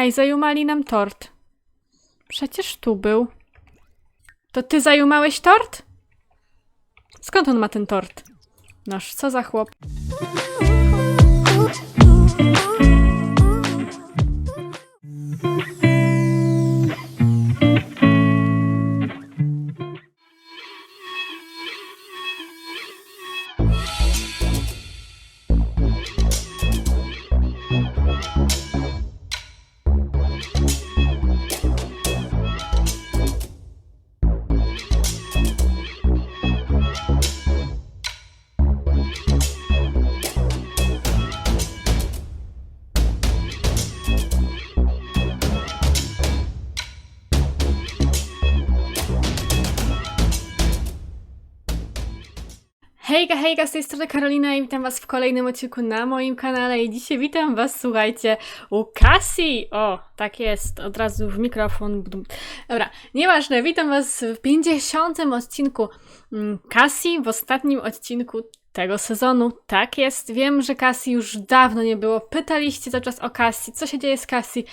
Ej, zajumali nam tort. Przecież tu był. To ty zajumałeś tort? Skąd on ma ten tort? Noż, co za chłop. Hejka, hejka, z tej strony Karolina i witam was w kolejnym odcinku na moim kanale i dzisiaj witam was, słuchajcie, u Cassie! O, tak jest, od razu w mikrofon. Dobra, nieważne, witam was w 50. odcinku mm, Cassie, w ostatnim odcinku tego sezonu. Tak jest, wiem, że Cassie już dawno nie było. Pytaliście cały czas o Cassie, co się dzieje z Cassie.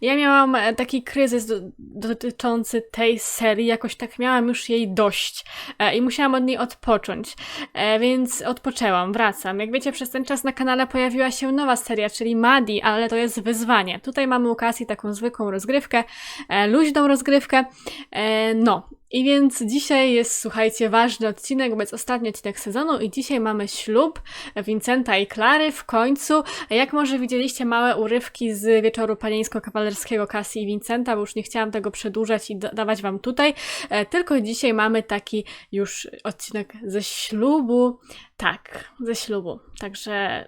Ja miałam e, taki kryzys do, dotyczący tej serii, jakoś tak miałam już jej dość e, i musiałam od niej odpocząć, e, więc odpoczęłam, wracam. Jak wiecie, przez ten czas na kanale pojawiła się nowa seria, czyli Maddie, ale to jest wyzwanie. Tutaj mamy u Cassie taką zwykłą rozgrywkę, e, luźną rozgrywkę, e, no. I więc dzisiaj jest, słuchajcie, ważny odcinek, bo jest ostatni odcinek sezonu i dzisiaj mamy ślub Vincenta i Klary w końcu. Jak może widzieliście małe urywki z wieczoru panieńsko-kawalerskiego Cassie i Vincenta, bo już nie chciałam tego przedłużać i da- dawać wam tutaj, e, tylko dzisiaj mamy taki już odcinek ze ślubu. Tak, ze ślubu. Także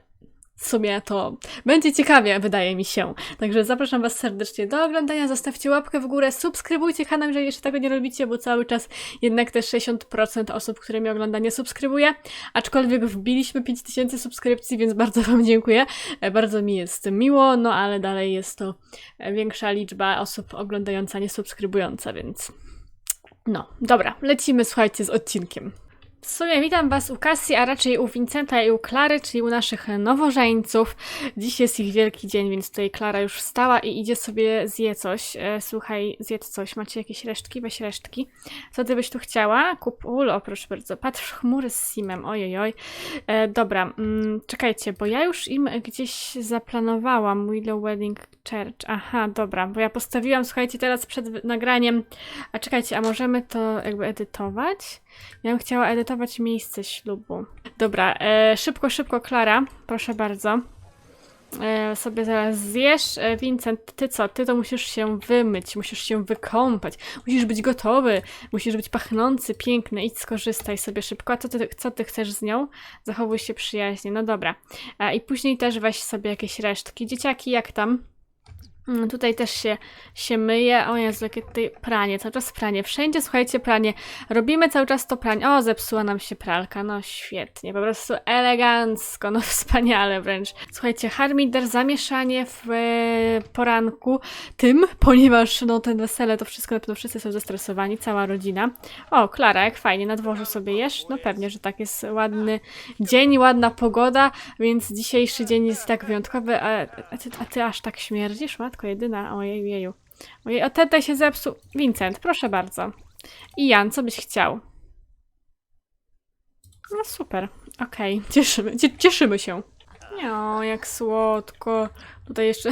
w sumie to będzie ciekawie, wydaje mi się. Także zapraszam Was serdecznie do oglądania. Zostawcie łapkę w górę, subskrybujcie kanał, jeżeli jeszcze tego nie robicie, bo cały czas jednak te 60% osób, które mnie ogląda, nie subskrybuje. Aczkolwiek wbiliśmy 5000 subskrypcji, więc bardzo Wam dziękuję. E, Bardzo mi jest miło, no ale dalej jest to e, większa liczba osób oglądająca, nie subskrybująca, więc. No, dobra, lecimy, słuchajcie, z odcinkiem. W sumie witam Was u Cassie, a raczej u Vincenta i u Klary, czyli u naszych nowożeńców. Dziś jest ich wielki dzień, więc tutaj Klara już wstała i idzie sobie zje coś. E, słuchaj, zjedz coś. Macie jakieś resztki? Weź resztki. Co Ty byś tu chciała? Kup ulo, proszę bardzo. Patrz chmury z Simem, ojojoj. E, dobra, mm, czekajcie, bo ja już im gdzieś zaplanowałam Willow Wedding Church. Aha, dobra, bo ja postawiłam, słuchajcie, teraz przed nagraniem. A czekajcie, a możemy to jakby edytować? Ja bym chciała edytować miejsce ślubu. Dobra, e, szybko, szybko, Klara, proszę bardzo. E, sobie zaraz zjesz. E, Vincent, ty co? Ty to musisz się wymyć, musisz się wykąpać, musisz być gotowy, musisz być pachnący, piękny. Idź skorzystaj sobie szybko. A co ty, co ty chcesz z nią? Zachowuj się przyjaźnie. No dobra. E, I później też weź sobie jakieś resztki. Dzieciaki, jak tam? Mm, Tutaj też się, się myje. O Jezu, jakie tutaj pranie, cały czas pranie. Wszędzie, słuchajcie, pranie. Robimy cały czas to pranie. O, zepsuła nam się pralka. No świetnie, po prostu elegancko, no wspaniale wręcz. Słuchajcie, harmider, zamieszanie w e, poranku tym, ponieważ no ten wesele, to wszystko, na pewno wszyscy są zestresowani, cała rodzina. O, Klara, jak fajnie, na dworzu sobie jesz? No pewnie, że tak, jest ładny dzień, ładna pogoda, więc dzisiejszy dzień jest tak wyjątkowy, a, a, ty, a ty aż tak śmierdzisz, matko jedyna, ojej, jeju. Ojej, o tete się zepsuł. Vincent, proszę bardzo. I Jan, co byś chciał? No super, okej, cieszymy, cie, cieszymy się. O, jak słodko. Tutaj jeszcze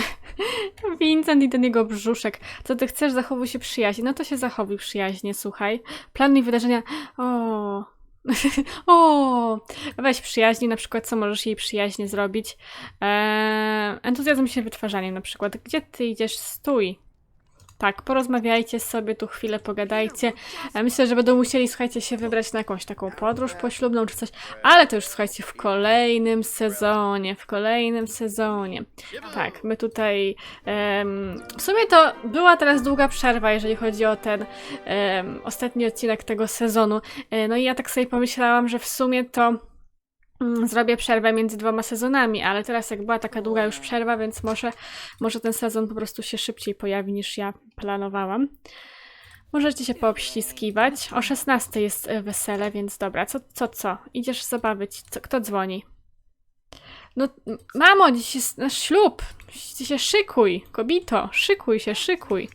Vincent i ten jego brzuszek. Co ty chcesz? Zachowuj się przyjaźnie. No to się zachowuj przyjaźnie, słuchaj. Planuj wydarzenia. O. o, weź przyjaźni, na przykład, co możesz jej przyjaźnie zrobić. Eee, entuzjazm się wytwarzaniem, na przykład. Gdzie ty idziesz? Stój. Tak, porozmawiajcie sobie, tu chwilę pogadajcie. E, Myślę, że będą musieli, słuchajcie, się wybrać na jakąś taką podróż poślubną czy coś, ale to już, słuchajcie, w kolejnym sezonie, w kolejnym sezonie. Tak, my tutaj... em, w sumie to była teraz długa przerwa, jeżeli chodzi o ten em, ostatni odcinek tego sezonu. E, no i ja tak sobie pomyślałam, że w sumie to zrobię przerwę między dwoma sezonami, ale teraz jak była taka długa już przerwa, więc może, może ten sezon po prostu się szybciej pojawi niż ja planowałam. Możecie się poobściskiwać. O 16 jest e, wesele, więc dobra. Co, co, co? Idziesz zabawić. Co, kto dzwoni? No, mamo, dziś jest nasz ślub. Ty się szykuj, kobito, szykuj się, szykuj.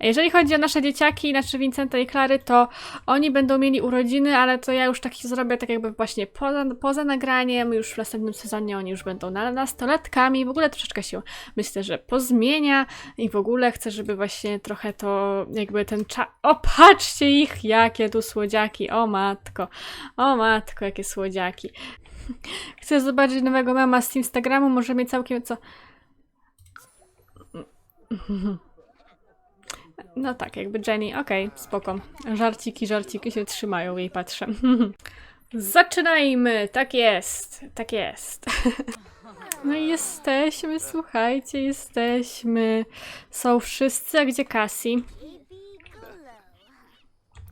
Jeżeli chodzi o nasze dzieciaki, znaczy Vincenta i Klary, to oni będą mieli urodziny, ale to ja już taki zrobię tak jakby właśnie poza, poza nagraniem, już w następnym sezonie oni już będą na, nastolatkami, w ogóle troszeczkę się myślę, że pozmienia i w ogóle chcę, żeby właśnie trochę to jakby ten czas... O, patrzcie ich, jakie tu słodziaki, o matko, o matko, jakie słodziaki. Chcę zobaczyć nowego mama z Instagramu, może mieć całkiem co... No tak, jakby Jenny, okej, spoko. Żarciki, żarciki się trzymają, jej patrzę. Zaczynajmy! Tak jest, tak jest. No i jesteśmy, słuchajcie, jesteśmy. Są wszyscy, a gdzie Cassie?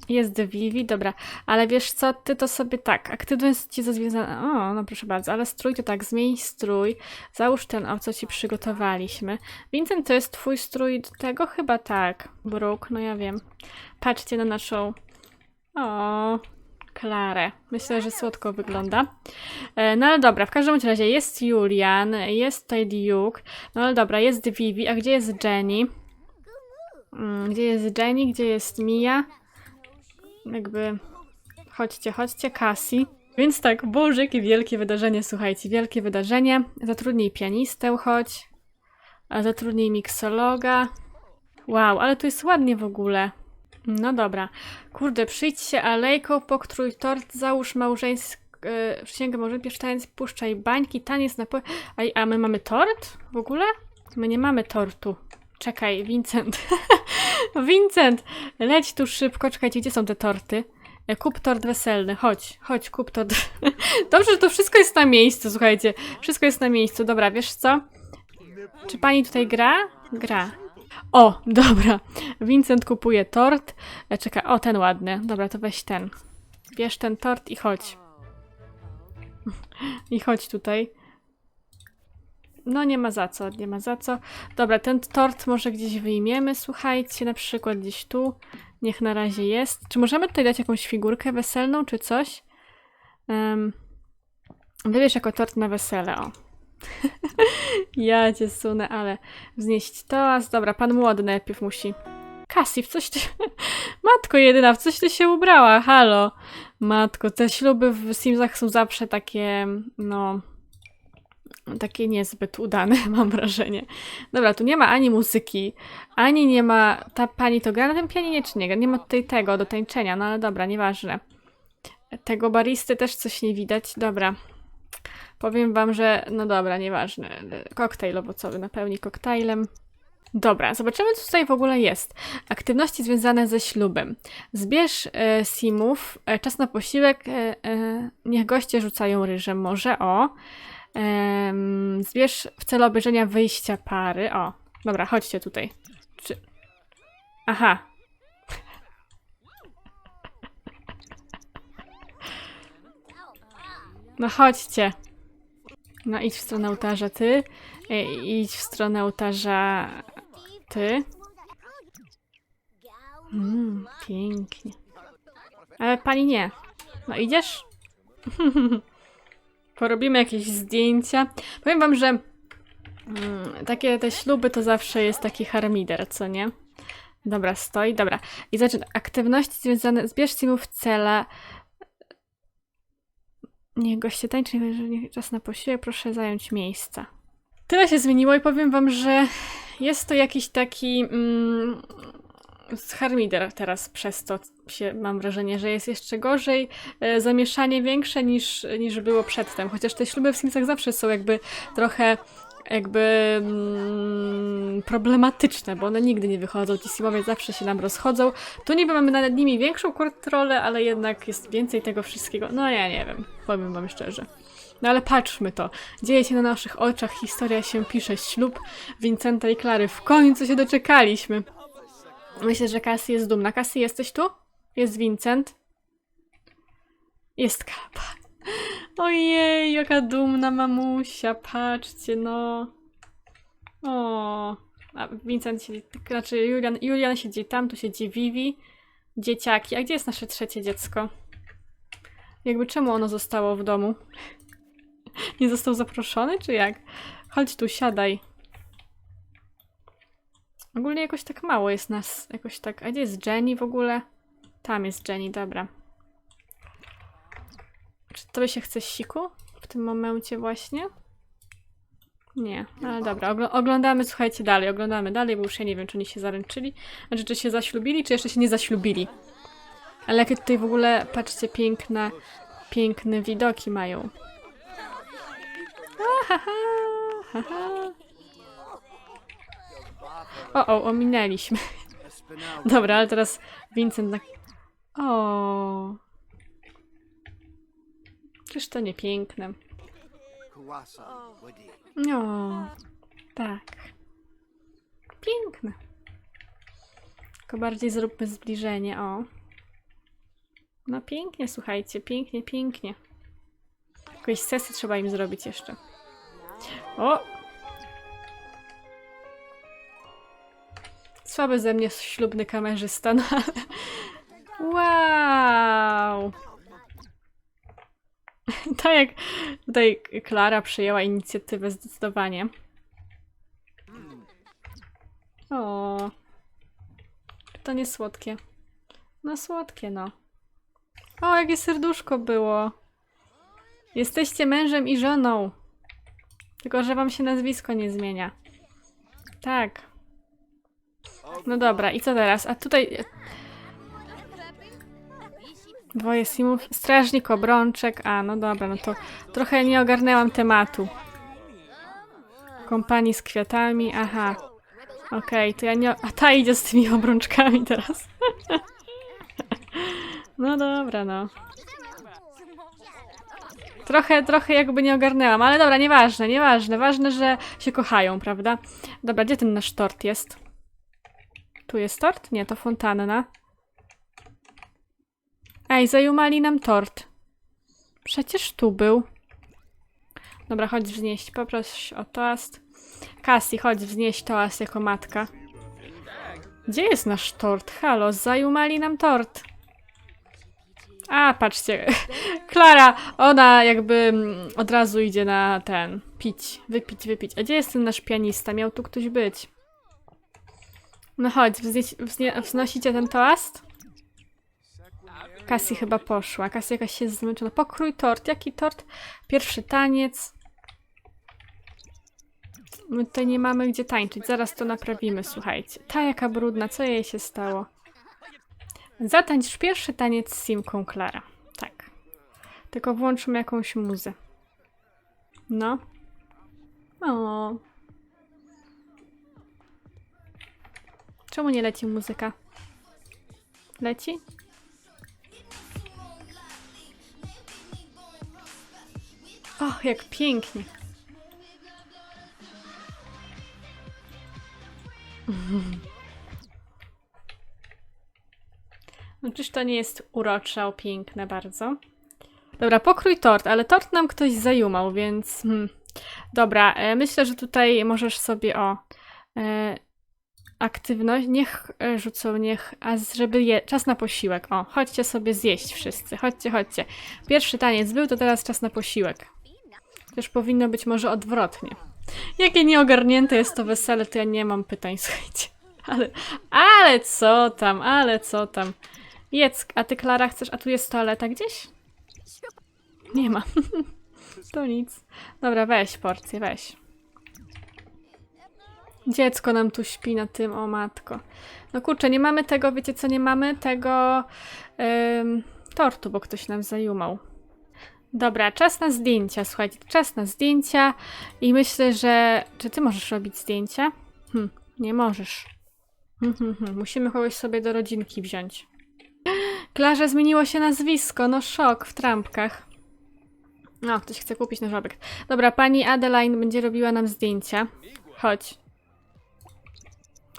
Jest Vivi, dobra. Ale wiesz co, ty to sobie tak, aktywność ci związana. O, no proszę bardzo, ale strój to tak, zmień strój. Załóż ten, o co ci przygotowaliśmy. Vincent, to jest twój strój do tego? Chyba tak. Brooke, no ja wiem. Patrzcie na naszą... O, Klarę. Myślę, że słodko wygląda. E, No ale dobra, w każdym razie jest Julian, jest tutaj Duke. No ale dobra, jest Vivi, a gdzie jest Jenny? Mm, Gdzie jest Jenny? Gdzie jest Mia? Jakby... Chodźcie, chodźcie, Cassie. Więc tak, Boże, jakie wielkie wydarzenie, słuchajcie, wielkie wydarzenie. Zatrudnij pianistę, chodź. A zatrudnij miksologa. Wow, ale tu jest ładnie w ogóle. No dobra. Kurde, przyjdź się alejką, pokrój tort, załóż małżeńsk... Yy, przysięgę małżeńską, taniec, puszczaj bańki, taniec na... Po... A, a my mamy tort? W ogóle? My nie mamy tortu. Czekaj, Vincent. Vincent! Leć tu szybko, czekajcie, gdzie są te torty? E, Kup tort weselny, chodź, chodź, kup tort. Dobrze, że to wszystko jest na miejscu, słuchajcie. Wszystko jest na miejscu. Dobra, wiesz co? Czy pani tutaj gra? Gra. O, dobra. Vincent kupuje tort. E, Czekaj, o, ten ładny. Dobra, to weź ten. Bierz ten tort i chodź. I chodź tutaj. No nie ma za co, nie ma za co. Dobra, ten tort może gdzieś wyjmiemy, słuchajcie, na przykład gdzieś tu. Niech na razie jest. Czy możemy tutaj dać jakąś figurkę weselną, czy coś? Um, wybierz jako tort na wesele, o. ja cię sunę, ale wznieść toast. Dobra, pan młody najpierw musi. Cassie, w coś ty... Matko jedyna, w coś ty się ubrała, halo. Matko, te śluby w Simsach są zawsze takie, no... Takie niezbyt udane, mam wrażenie. Dobra, tu nie ma ani muzyki, ani nie ma... Ta pani to gra na tym pianinie, czy nie gra? Nie ma tutaj tego do tańczenia, no ale dobra, nieważne. Tego baristy też coś nie widać. Dobra. Powiem wam, że... No dobra, nieważne. Koktajl owocowy napełni koktajlem. Dobra, zobaczymy, co tutaj w ogóle jest. Aktywności związane ze ślubem. Zbierz e, simów, e, czas na posiłek, e, e, niech goście rzucają ryżem, może, o. Em, zbierz w celu obejrzenia wyjścia pary, o. Dobra, chodźcie tutaj. Czy... Aha. No chodźcie. No idź w stronę ołtarza ty. E, idź w stronę ołtarza ty. Mm, pięknie. Ale pani nie. No idziesz? Porobimy jakieś zdjęcia. Powiem wam, że mm, takie te śluby to zawsze jest taki harmider, co nie? Dobra, stoi, dobra. I zaczyna. Aktywności związane. Zbierz simów cela. Niech goście tańczy, nie czas na posiłek, proszę zająć miejsca. Tyle się zmieniło i powiem wam, że jest to jakiś taki mm, harmider teraz przez to się mam wrażenie, że jest jeszcze gorzej, e, zamieszanie większe niż, niż było przedtem. Chociaż te śluby w Simsach zawsze są jakby trochę jakby mm, problematyczne, bo one nigdy nie wychodzą, ci simowie zawsze się nam rozchodzą. Tu niby mamy nad nimi większą kontrolę, ale jednak jest więcej tego wszystkiego. No ja nie wiem, powiem wam szczerze. No ale patrzmy to. Dzieje się na naszych oczach, historia się pisze, ślub Vincenta i Klary. W końcu się doczekaliśmy. Myślę, że Cassie jest dumna. Cassie, jesteś tu? Jest Vincent? Jest Kapa. Ojej, jaka dumna mamusia, patrzcie, no. O. A Vincent siedzi, znaczy Julian, Julian siedzi tam, tu siedzi Vivi. Dzieciaki. A gdzie jest nasze trzecie dziecko? Jakby czemu ono zostało w domu? Nie został zaproszony, czy jak? Chodź tu, siadaj. Ogólnie jakoś tak mało jest nas, jakoś tak... A gdzie jest Jenny w ogóle? Tam jest Jenny, dobra. Czy tobie się chce siku? W tym momencie właśnie? Nie, ale dobra, ogl- oglądamy, słuchajcie, dalej, oglądamy dalej, bo już ja nie wiem, czy oni się zaręczyli, znaczy, czy się zaślubili, czy jeszcze się nie zaślubili. Ale jakie tutaj w ogóle, patrzcie, piękne, piękne widoki mają. Ahaha, haha. O, o, ominęliśmy. Dobra, ale teraz Vincent na... O. Czyż to nie piękne? No, tak. Piękne. Tylko bardziej zróbmy zbliżenie, o. No pięknie, słuchajcie, pięknie, pięknie. Jakąś sesję trzeba im zrobić jeszcze. O! Słaby ze mnie ślubny kamerzysta, no ale... Wow! Tak jak tutaj Klara przyjęła inicjatywę zdecydowanie. O, to nie słodkie? No słodkie, no. O, jakie serduszko było. Jesteście mężem i żoną. Tylko, że wam się nazwisko nie zmienia. Tak. No dobra, i co teraz? A tutaj... Dwoje simów. Strażnik, obrączek. A, no dobra, no to trochę nie ogarnęłam tematu. Kompanii z kwiatami, aha. Okej, to ja nie... A ta idzie z tymi obrączkami teraz. no dobra, no. Trochę, trochę jakby nie ogarnęłam, ale dobra, nieważne, nieważne. Ważne, że się kochają, prawda? Dobra, gdzie ten nasz tort jest? Tu jest tort? Nie, to fontanna. Ej, zajumali nam tort. Przecież tu był. Dobra, chodź wznieść. Poproś o toast. Cassie, chodź wznieść toast jako matka. Gdzie jest nasz tort? Halo, zajumali nam tort. A, patrzcie. Klara, ona jakby mm, od razu idzie na ten. Pić, wypić, wypić. A gdzie jest ten nasz pianista? Miał tu ktoś być. No chodź, wznosicie ten toast? Cassie chyba poszła. Cassie jakaś się zmęczona. Pokrój tort. Jaki tort? Pierwszy taniec. My tutaj nie mamy gdzie tańczyć. Zaraz to naprawimy, słuchajcie. Ta jaka brudna. Co jej się stało? Zatańcz pierwszy taniec z Simką Klara. Tak. Tylko włączmy jakąś muzę. No. O. Czemu nie leci muzyka? Leci? Och, jak pięknie. No czyż to nie jest urocze, o piękne bardzo? Dobra, pokrój tort, ale tort nam ktoś zajumał, więc... Hmm. Dobra, e, myślę, że tutaj możesz sobie o... E, aktywność, niech e, rzucą, niech... A żeby je... Czas na posiłek, o, chodźcie sobie zjeść wszyscy, chodźcie, chodźcie. Pierwszy taniec był, to teraz czas na posiłek. Też powinno być może odwrotnie. Jakie nieogarnięte jest to wesele, to ja nie mam pytań, słuchajcie. Ale, ale co tam, ale co tam. Jedz, a ty Klara chcesz, a tu jest toaleta gdzieś? Nie ma. to nic. Dobra, weź porcję, weź. Dziecko nam tu śpi na tym, o matko. No kurczę, nie mamy tego, wiecie co, nie mamy tego ym, tortu, bo ktoś nam zajumał. Dobra, czas na zdjęcia, słuchajcie, czas na zdjęcia i myślę, że... Czy ty możesz robić zdjęcia? Hm, nie możesz. Hm, hm, hm. Musimy kogoś sobie do rodzinki wziąć. Klarze zmieniło się nazwisko, no szok w trampkach. No, ktoś chce kupić nasz obiekt. Dobra, pani Adeline będzie robiła nam zdjęcia. Chodź.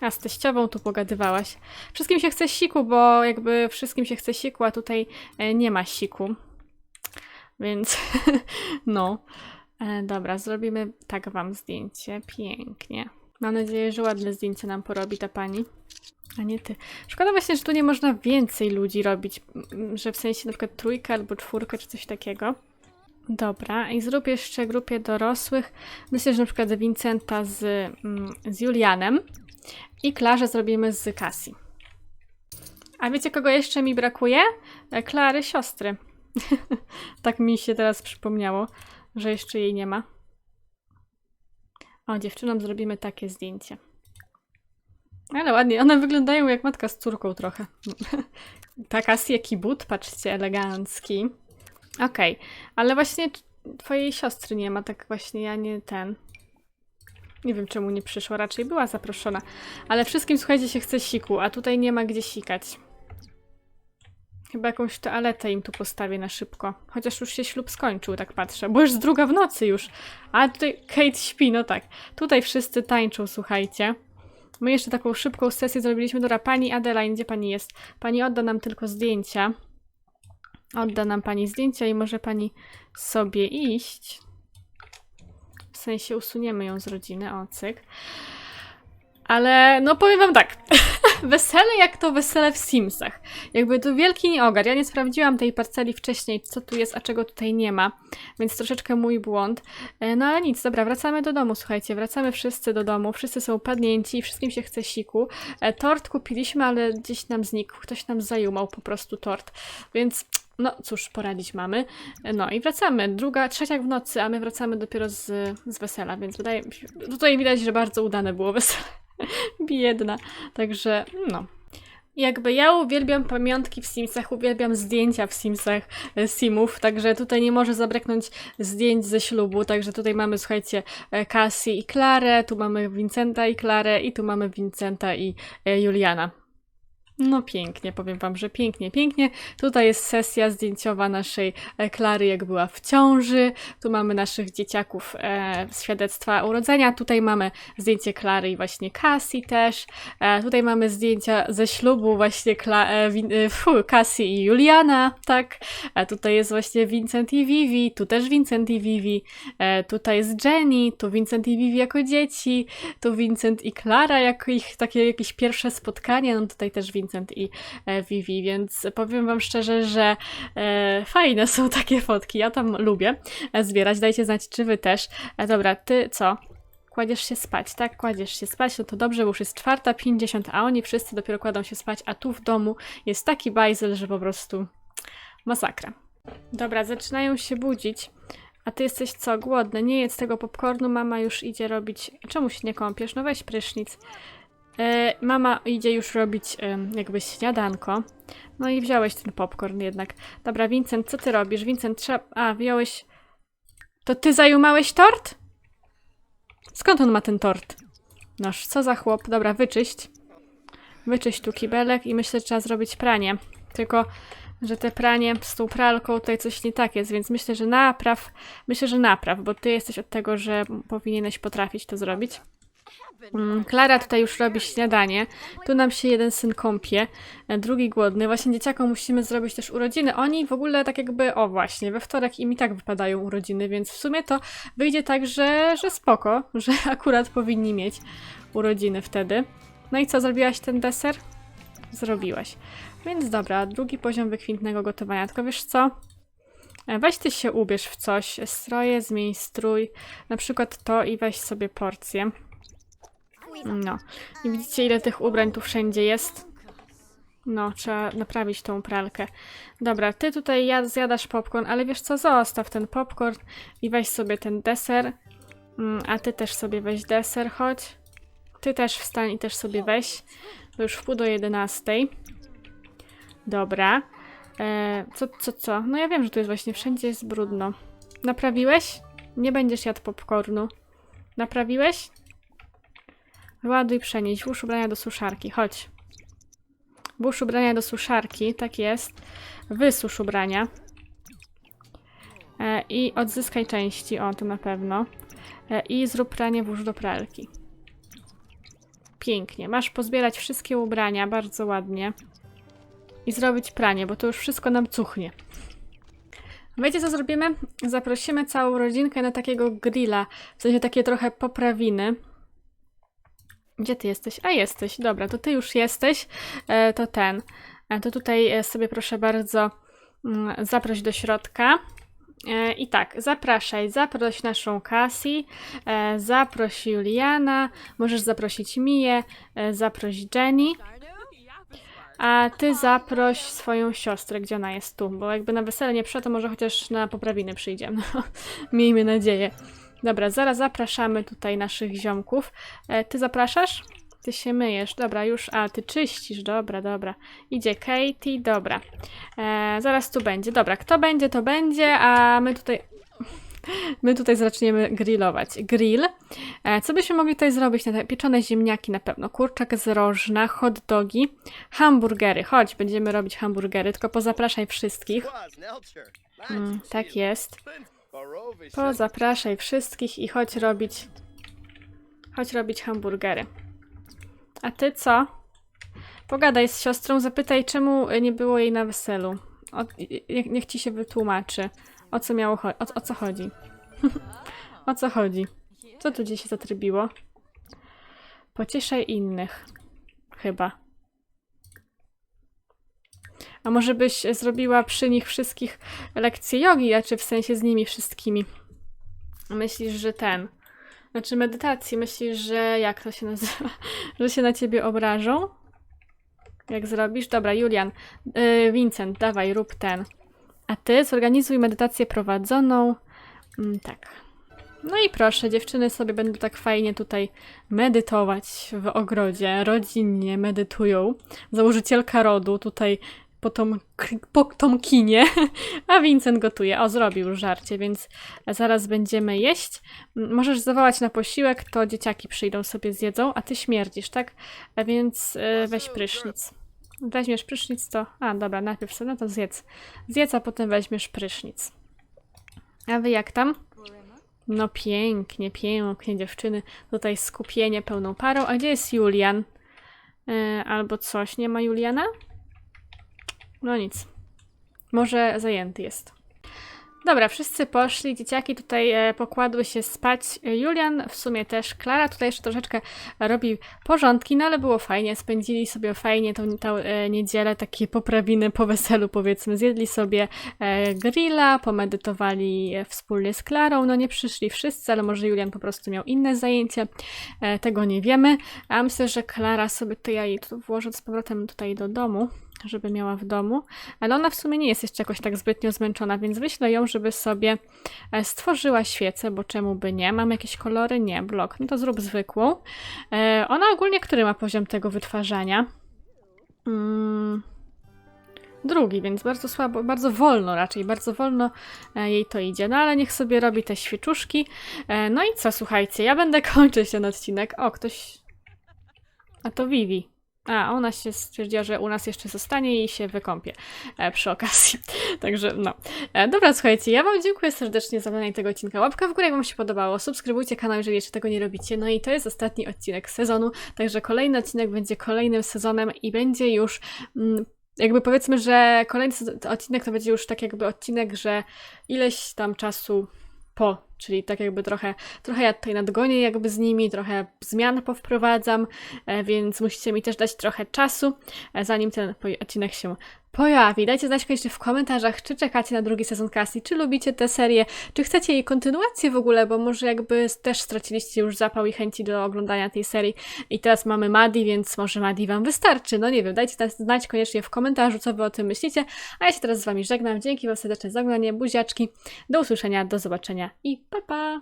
A z teściową tu pogadywałaś. Wszystkim się chce siku, bo jakby wszystkim się chce siku, a tutaj e, nie ma siku. Więc no. E, dobra, zrobimy tak wam zdjęcie. Pięknie. Mam nadzieję, że ładne zdjęcie nam porobi ta pani. A nie ty. Szkoda właśnie, że tu nie można więcej ludzi robić. Że w sensie na przykład trójkę albo czwórkę czy coś takiego. Dobra, i zrób jeszcze grupie dorosłych. Myślę, że na przykład Vincenta z, mm, z Julianem i Klarze zrobimy z Cassie. A wiecie, kogo jeszcze mi brakuje? E, Klary siostry. tak mi się teraz przypomniało, że jeszcze jej nie ma. O, dziewczynom zrobimy takie zdjęcie. Ale ładnie, one wyglądają jak matka z córką trochę. Taka jaki but, patrzcie, elegancki. Okej, ale właśnie twojej siostry nie ma, tak właśnie ja nie ten. Nie wiem czemu nie przyszła, raczej była zaproszona. Ale wszystkim, słuchajcie, się chce siku, a tutaj nie ma gdzie sikać. Chyba jakąś toaletę im tu postawię na szybko. Chociaż już się ślub skończył, tak patrzę. Bo już z druga w nocy już. A tutaj Kate śpi, no tak. Tutaj wszyscy tańczą, słuchajcie. My jeszcze taką szybką sesję zrobiliśmy. Dobra, pani Adeline, gdzie pani jest? Pani odda nam tylko zdjęcia. Odda nam pani zdjęcia i może pani sobie iść. Sensie usuniemy ją z rodziny, o cyk. Ale no powiem wam tak, wesele jak to wesele w Simsach. Jakby tu wielki nieogar. Ja nie sprawdziłam tej parceli wcześniej, co tu jest, a czego tutaj nie ma, więc troszeczkę mój błąd. E, No ale nic, dobra, wracamy do domu, słuchajcie, wracamy wszyscy do domu, wszyscy są padnięci wszystkim się chce siku. E, Tort kupiliśmy, ale gdzieś nam znikł, ktoś nam zajumał po prostu tort, więc no cóż, poradzić mamy. No i wracamy, druga, trzecia w nocy, a my wracamy dopiero z, z wesela, więc wydaje tutaj widać, że bardzo udane było wesele. Biedna. Także, no. Jakby ja uwielbiam pamiątki w Simsach, uwielbiam zdjęcia w Simsach e, Simów, także tutaj nie może zabraknąć zdjęć ze ślubu, także tutaj mamy, słuchajcie, e, Cassie i Klarę, tu mamy Vincenta i Klarę i tu mamy Vincenta i e, Juliana. No pięknie, powiem wam, że pięknie, pięknie. Tutaj jest sesja zdjęciowa naszej e, Klary, jak była w ciąży. Tu mamy naszych dzieciaków e, świadectwa urodzenia. Tutaj mamy zdjęcie Klary i właśnie Cassie też. E, tutaj mamy zdjęcia ze ślubu właśnie e, e, Cassie i Juliana, tak. E, tutaj jest właśnie Vincent i Vivi, tu też Vincent i Vivi. E, tutaj jest Jenny, tu Vincent i Vivi jako dzieci, tu Vincent i Klara jako ich takie jakieś pierwsze spotkanie. No tutaj też Vincent i e, Vivi, więc powiem wam szczerze, że e, fajne są takie fotki. Ja tam lubię e, zbierać. Dajcie znać, czy wy też. Dobra, ty co? Kładziesz się spać, tak? Kładziesz się spać, no to dobrze, bo już jest czwarta, 50, a oni wszyscy dopiero kładą się spać, a tu w domu jest taki bajzel, że po prostu masakra. Dobra, zaczynają się budzić. A ty jesteś co, głodny? Nie jedz tego popcornu, mama już idzie robić... Czemu się nie kąpiesz? No weź prysznic. E, mama idzie już robić jakby śniadanko. No i wziąłeś ten popcorn jednak. Dobra, Vincent, co ty robisz? Vincent, trzeba... A, wziąłeś... To ty zajumałeś tort? Skąd on ma ten tort? Noż, co za chłop. Dobra, wyczyść. Wyczyść tu kibelek i myślę, że trzeba zrobić pranie. Tylko, że te pranie z tą pralką tutaj coś nie tak jest, więc myślę, że napraw. Myślę, że napraw, bo ty jesteś od tego, że powinieneś potrafić to zrobić. Mm, Klara tutaj już robi śniadanie. Tu nam się jeden syn kąpie, e, drugi głodny. Właśnie dzieciakom musimy zrobić też urodziny. Oni w ogóle tak jakby, o właśnie, we wtorek im i tak wypadają urodziny, więc w sumie to wyjdzie tak, że, że spoko, że akurat powinni mieć urodziny wtedy. No i co, zrobiłaś ten deser? Zrobiłaś. Więc dobra, drugi poziom wykwintnego gotowania. Tylko wiesz co? E, Weź ty się ubierz w coś, stroje, zmień strój, na przykład to i weź sobie porcję. No. I widzicie, ile tych ubrań tu wszędzie jest? No, trzeba naprawić tą pralkę. Dobra, ty tutaj jad, zjadasz popcorn, ale wiesz co, zostaw ten popcorn i weź sobie ten deser. Mm, a ty też sobie weź deser, chodź. Ty też wstań i też sobie weź. To już w pół do jedenastej. Dobra. E, co, co, co? No ja wiem, że tu jest właśnie, wszędzie jest brudno. Naprawiłeś? Nie będziesz jadł popcornu. Naprawiłeś? Wyładuj, przenieść. Włóż ubrania do suszarki. Chodź. Włóż ubrania do suszarki. Tak jest. Wysusz ubrania. E, I odzyskaj części. O, to na pewno. E, I zrób pranie, włóż do pralki. Pięknie. Masz pozbierać wszystkie ubrania. Bardzo ładnie. I zrobić pranie, bo to już wszystko nam cuchnie. Wiecie co zrobimy? Zaprosimy całą rodzinkę na takiego grilla. W sensie takie trochę poprawiny. Gdzie ty jesteś? A jesteś, dobra, to ty już jesteś, e, to ten. E, to tutaj e, sobie proszę bardzo mm, zaproś do środka. I tak, zapraszaj, zaproś naszą e, zaproś Juliana, możesz zaprosić Miję, e, zaproś Jenny, a ty zaproś swoją siostrę, gdzie ona jest tu, bo jakby na wesele nie przyszła, to może chociaż na poprawiny przyjdzie. Miejmy nadzieję. Dobra, zaraz zapraszamy tutaj naszych ziomków. E, ty zapraszasz? Ty się myjesz, dobra, już, a ty czyścisz, dobra, dobra. Idzie Katie, dobra. E, zaraz tu będzie, dobra, kto będzie, to będzie, a my tutaj... My tutaj zaczniemy grillować. Grill. E, co byśmy mogli tutaj zrobić? Na te pieczone ziemniaki na pewno. Kurczak z rożna, hot dogi, hamburgery. Chodź, będziemy robić hamburgery, tylko pozapraszaj wszystkich. Mm, tak jest. Pozapraszaj wszystkich i chodź robić. Chodź robić hamburgery. A ty co? Pogadaj z siostrą, zapytaj, czemu nie było jej na weselu. O, niech, niech ci się wytłumaczy. O co miało o, o co chodzi? o co chodzi? Co tu się zatrybiło? Pocieszaj innych. Chyba. A może byś zrobiła przy nich wszystkich lekcje jogi, a czy w sensie z nimi wszystkimi? Myślisz, że ten. Znaczy medytacji, myślisz, że jak to się nazywa? że się na ciebie obrażą? Jak zrobisz? Dobra, Julian. Yy, Vincent, dawaj, rób ten. A ty zorganizuj medytację prowadzoną. Mm, tak. No i proszę, dziewczyny sobie będą tak fajnie tutaj medytować w ogrodzie. Rodzinnie medytują. Założycielka rodu tutaj po tom, po tom kinie, a Vincent gotuje. O, zrobił żarcie, więc zaraz będziemy jeść. Możesz zawołać na posiłek, to dzieciaki przyjdą sobie zjedzą, a ty śmierdzisz, tak? A więc e, weź prysznic. Weźmiesz prysznic, to... A, dobra, najpierw sobie, no to zjedz. Zjedz, a potem weźmiesz prysznic. A wy jak tam? No pięknie, pięknie, dziewczyny. Tutaj skupienie pełną parą. A gdzie jest Julian? E, albo coś, nie ma Juliana? No nic. Może zajęty jest. Dobra, wszyscy poszli, dzieciaki tutaj e, pokładły się spać. E, Julian w sumie też, Klara tutaj jeszcze troszeczkę robi porządki, no ale było fajnie, spędzili sobie fajnie tą, tą e, niedzielę, takie poprawiny po weselu powiedzmy. Zjedli sobie grilla, pomedytowali wspólnie z Klarą, no nie przyszli wszyscy, ale może Julian po prostu miał inne zajęcie, tego nie wiemy. A myślę, że Klara sobie, to ja jej włożę z powrotem tutaj do domu żeby miała w domu, ale ona w sumie nie jest jeszcze jakoś tak zbytnio zmęczona, więc wyślę ją, żeby sobie e, stworzyła świecę, bo czemu by nie? Mam jakieś kolory? Nie, blok. No to zrób zwykłą. E, Ona ogólnie, który ma poziom tego wytwarzania? Mm, drugi, więc bardzo słabo, bardzo wolno raczej, bardzo wolno e, jej to idzie. No ale niech sobie robi te świeczuszki. No i co, słuchajcie, ja będę kończyć ten odcinek. O, ktoś... A to Vivi. A, ona się stwierdziła, że u nas jeszcze zostanie i się wykąpie e, przy okazji. Także no. E, dobra, słuchajcie, ja Wam dziękuję serdecznie za oglądanie tego odcinka. Łapka w górę, jak Wam się podobało. Subskrybujcie kanał, jeżeli jeszcze tego nie robicie. No i to jest ostatni odcinek sezonu, także kolejny odcinek będzie kolejnym sezonem i będzie już. Mm, jakby powiedzmy, że kolejny odcinek to będzie już tak jakby odcinek, że ileś tam czasu po, czyli tak jakby trochę, trochę ja tutaj nadgonię jakby z nimi, trochę zmian powprowadzam, e, więc musicie mi też dać trochę czasu, e, zanim ten odcinek się pojawi. Dajcie znać koniecznie w komentarzach, czy czekacie na drugi sezon Cassie, czy lubicie tę serię, czy chcecie jej kontynuację w ogóle, bo może jakby też straciliście już zapał i chęci do oglądania tej serii i teraz mamy Madi, więc może Madi Wam wystarczy, no nie wiem, dajcie znać koniecznie w komentarzu, co Wy o tym myślicie, a ja się teraz z Wami żegnam, dzięki Wam serdecznie za oglądanie, buziaczki, do usłyszenia, do zobaczenia i pa pa!